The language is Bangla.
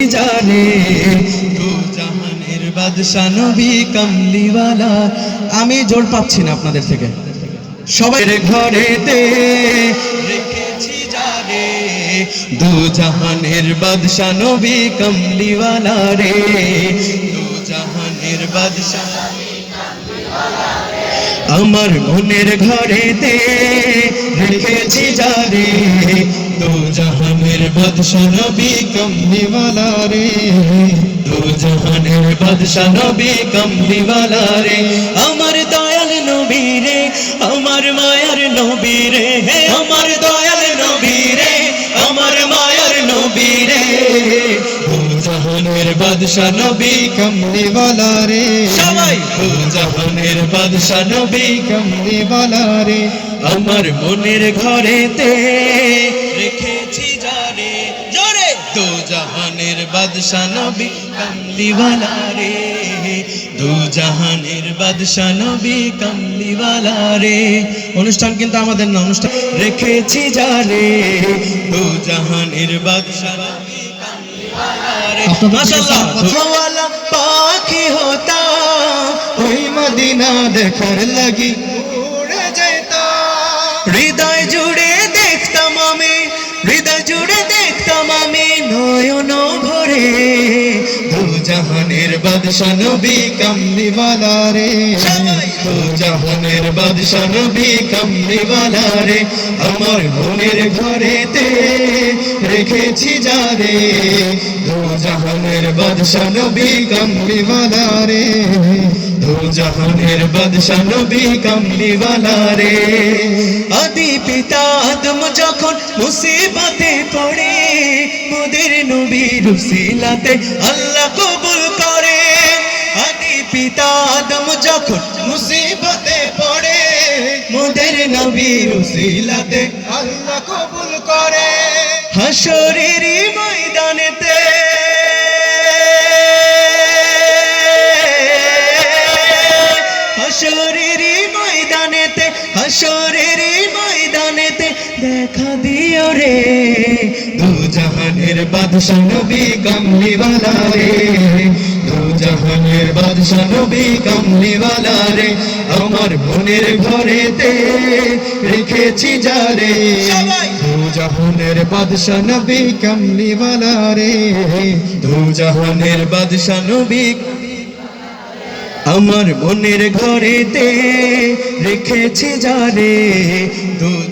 জানে জাহানের বাদশা নবী আমি জোর পাচ্ছি না আপনাদের থেকে। সবাই ঘরেতে রেখেছি জানে, দু জাহানের বাদশা নবী কামলিওয়ালা রে। দু জাহানের বাদশা আমার মনের ঘরেতে রেখেছি জানে, দু জাহানের বাদশা নবী কমলিওয়ালা রে। দু জাহানের বাদশা নবী কমলিওয়ালা রে। আমার দয়াল নবী রে, আমার মায়ার নবী রে। আমার বাদশা নবী কমলিওয়ালা রে। সবাই। দু জাহানের বাদশা নবী কমলিওয়ালা রে। আমার মনের ঘরেতে রেখেছি যারে জোরে। দু জাহানের বাদশা নবী কমলিওয়ালা রে। দু জাহানের বাদশা নবী কমলিওয়ালা রে। অনুষ্ঠান কিন্তু আমাদের না অনুষ্ঠান রেখেছি যারে দু জাহানের বাদশা নবী পাখি হতা ওই মদিনা দেখার লাগি উড়ে যেত। হৃদয় জুড়ে জাহানের বাদশা নবী কমলিওয়ালা রে। দু জাহানের বাদশা নবী কমলিওয়ালা রে, আমার মনের ঘরেতে রেখেছি যারে দু জাহানের বাদশা নবী কমলিওয়ালা রে দু জাহানের বাদশা নবী কমলিওয়ালা রে। আদি পিতা আদম যখন মুসিবতে পড়ে, মোদের নবীর উসিলাতে আল্লাহ আদি পিতা আদম যখন মুসিবতে পড়ে, মোদের নবীর উসিলাতে আল্লাহ কবুল করে। হাসরের ময়দানেতে হাসরের ময়দানেতে হাসরের ময়দানেতে দেখা দিও রে। দু জাহানের বাদশা নবী কমলিওয়ালা রে। জাহানের বাদশা নবী কমলিওয়ালা রে আমার মনের ঘরেতে রেখেছি যারে। জাহানের বাদশা নবী কমলিওয়ালা রে দু জাহানের বাদশা নবী আমার মনের ঘরেতে রেখেছি যারে। দু